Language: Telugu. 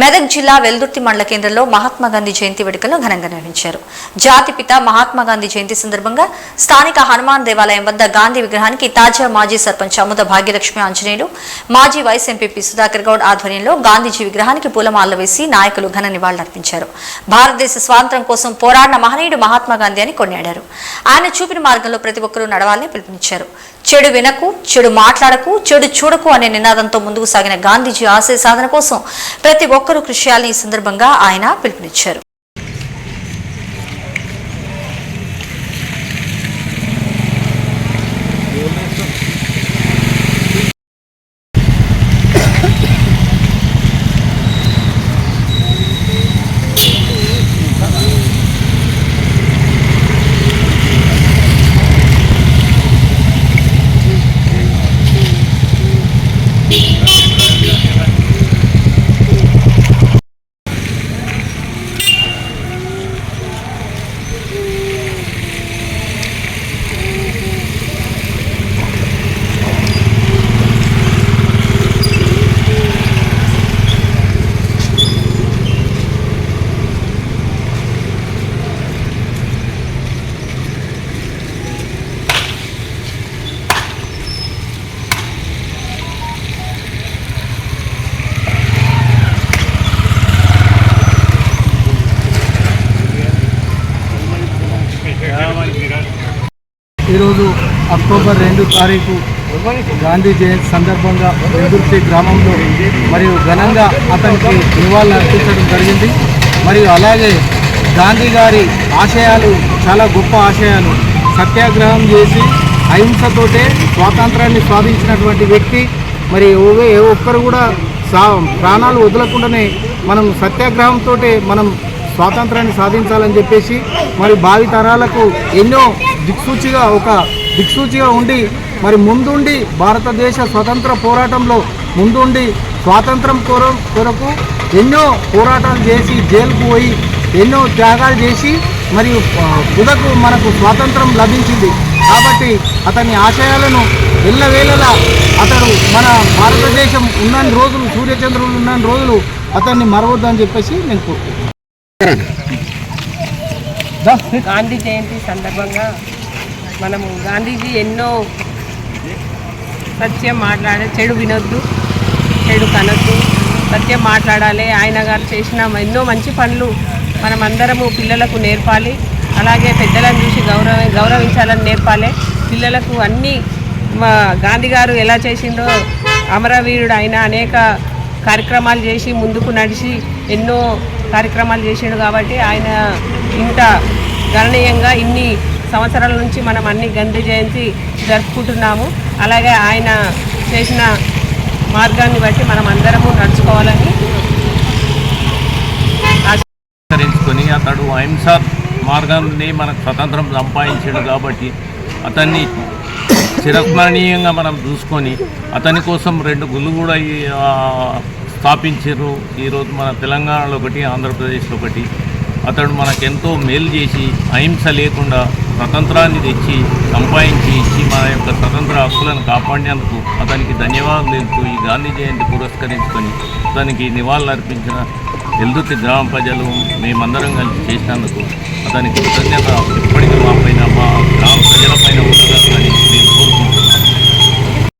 మెదక్ జిల్లా వెల్దుర్తి మండల కేంద్రంలో మహాత్మా గాంధీ జయంతి వేడుకలను ఘనంగా నిర్వహించారు. జాతిపిత మహాత్మా గాంధీ జయంతి సందర్భంగా స్థానిక హనుమాన్ దేవాలయం వద్ద గాంధీ విగ్రహానికి తాజా మాజీ సర్పంచ్ అముద భాగ్యలక్ష్మి ఆంజనేయులు మాజీ వైస్ ఎంపీపీ సుధాకర్ గౌడ్ ఆధ్వర్యంలో గాంధీజీ విగ్రహానికి పూలమాలలు వేసి నాయకులు ఘన నివాళులర్పించారు. భారతదేశ స్వాతంత్ర్యం కోసం పోరాడిన మహనీయుడు మహాత్మా గాంధీ అని కొనియాడారు. ఆయన చూపిన మార్గంలో ప్రతి ఒక్కరూ నడవాలని పిలుపునిచ్చారు. చెడు వినకు చెడు మాట్లాడకు చెడు చూడకు అనే నినాదంతో ముందుకు సాగిన గాంధీజీ ఆశయ సాధన కోసం ప్రతి ఒక్కరూ కృషి చేయాలని ఈ సందర్భంగా ఆయన పిలుపునిచ్చారు. ఈరోజు అక్టోబర్ రెండు తారీఖు గాంధీ జయంతి సందర్భంగా వెల్దుర్తి గ్రామంలో మరియు ఘనంగా అతనికి నివాళులు అర్పించడం జరిగింది. మరియు అలాగే గాంధీ గారి ఆశయాలు చాలా గొప్ప ఆశయాలు. సత్యాగ్రహం చేసి అహింసతోటే స్వాతంత్రాన్ని సాధించినటువంటి వ్యక్తి. మరి ఏ ఒక్కరు కూడా సా ప్రాణాలు వదలకుండానే మనం సత్యాగ్రహంతో మనం స్వాతంత్రాన్ని సాధించాలని చెప్పేసి మరి భావి తరాలకు ఎన్నో దిక్సూచిగా ఒక దిక్సూచిగా ఉండి మరి ముందుండి భారతదేశ స్వతంత్ర పోరాటంలో ముందుండి స్వాతంత్రం కోర కొరకు ఎన్నో పోరాటాలు చేసి జైలుకు పోయి ఎన్నో త్యాగాలు చేసి మరియు ఆ, తుదకు మనకు స్వాతంత్రం లభించింది. కాబట్టి అతని ఆశయాలను ఎల్లవేళలా అతడు మన భారతదేశం ఉన్నన్ని రోజులు సూర్యచంద్రులు ఉన్నన్ని రోజులు అతన్ని మరవద్దని చెప్పేసి నేను కోరుకుంటున్నాను. గాంధీ జయంతి సందర్భంగా మనము గాంధీజీ ఎన్నో సత్యం మాట్లాడే చెడు వినొద్దు చెడు కనొద్దు సత్యం మాట్లాడాలి. ఆయన గారు చేసిన ఎన్నో మంచి పనులు మనమందరము పిల్లలకు నేర్పాలి. అలాగే పెద్దలను చూసి గౌరవ గౌరవించాలని నేర్పాలి. పిల్లలకు అన్నీ మా గాంధీ గారు ఎలా చేసిండో అమరవీరుడు ఆయన అనేక కార్యక్రమాలు చేసి ముందుకు నడిచి ఎన్నో కార్యక్రమాలు చేసిండు కాబట్టి ఆయన ఇంత గణనీయంగా ఇన్ని సంవత్సరాల నుంచి మనం అన్ని గాంధీ జయంతి జరుపుకుంటున్నాము. అలాగే ఆయన చేసిన మార్గాన్ని బట్టి మనం అందరము నడుచుకోవాలని అనుసరించుకొని అతడు అహింస మార్గాన్ని మనకు స్వతంత్రం సంపాదించాడు కాబట్టి అతన్ని చిరస్మరణీయంగా మనం చూసుకొని అతని కోసం రెండు గుళ్ళు కూడా ఈ, స్థాపించారు ఈరోజు మన తెలంగాణలో ఒకటి ఆంధ్రప్రదేశ్లో ఒకటి. అతడు మనకెంతో మేలు చేసి అహింస లేకుండా స్వతంత్రాన్ని తెచ్చి సంపాదించి ఇచ్చి మన యొక్క స్వతంత్ర హక్కులను కాపాడినందుకు అతనికి ధన్యవాదాలు తెలుపుతూ ఈ గాంధీ జయంతి పురస్కరించుకొని అతనికి నివాళులు అర్పించిన ఎల్దుర్తి గ్రామ ప్రజలు మేమందరం కలిసి చేసినందుకు అతనికి కృతజ్ఞత. ఎప్పటికీ మా పైన మా గ్రామ ప్రజల పైన నేను మేము కోరుకుంటున్నాం.